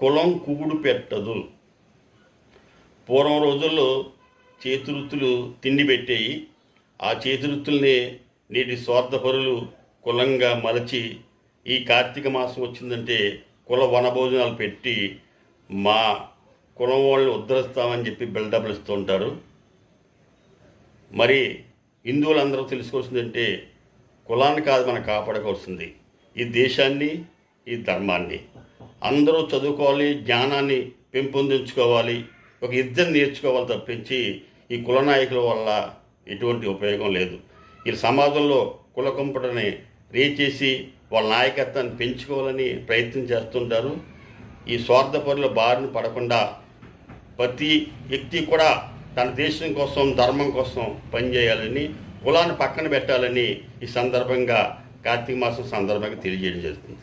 కులం కూడు పెట్టదు. పూర్వం రోజుల్లో చేతివృత్తులు తిండి పెట్టేయి. ఆ చేతివృత్తుల్ని నేటి స్వార్థపరులు కులంగా మలచి ఈ కార్తీక మాసం వచ్చిందంటే కుల వనభోజనాలు పెట్టి మా కులం వాళ్ళని ఉద్ధరిస్తామని చెప్పి బిల్డప్లు ఇస్తూ ఉంటారు. మరి హిందువులందరూ తెలుసుకోవాల్సిందంటే కులాన్ని కాదు మనం కాపాడుకోవాల్సింది. ఈ దేశాన్ని ఈ ధర్మాన్ని. అందరూ చదువుకోవాలి జ్ఞానాన్ని పెంపొందించుకోవాలి ఒక యుద్ధం నేర్చుకోవాలి తప్పించి ఈ కుల నాయకుల వల్ల ఎటువంటి ఉపయోగం లేదు. ఈ సమాజంలో కుల కుంపటని వాళ్ళ నాయకత్వాన్ని పెంచుకోవాలని ప్రయత్నం చేస్తుంటారు. ఈ స్వార్థపరుల బారిన పడకుండా ప్రతి వ్యక్తి కూడా తన దేశం కోసం ధర్మం కోసం పనిచేయాలని కులాన్ని పక్కన పెట్టాలని ఈ సందర్భంగా కార్తీక మాసం సందర్భంగా తెలియజేయడం జరుగుతుంది.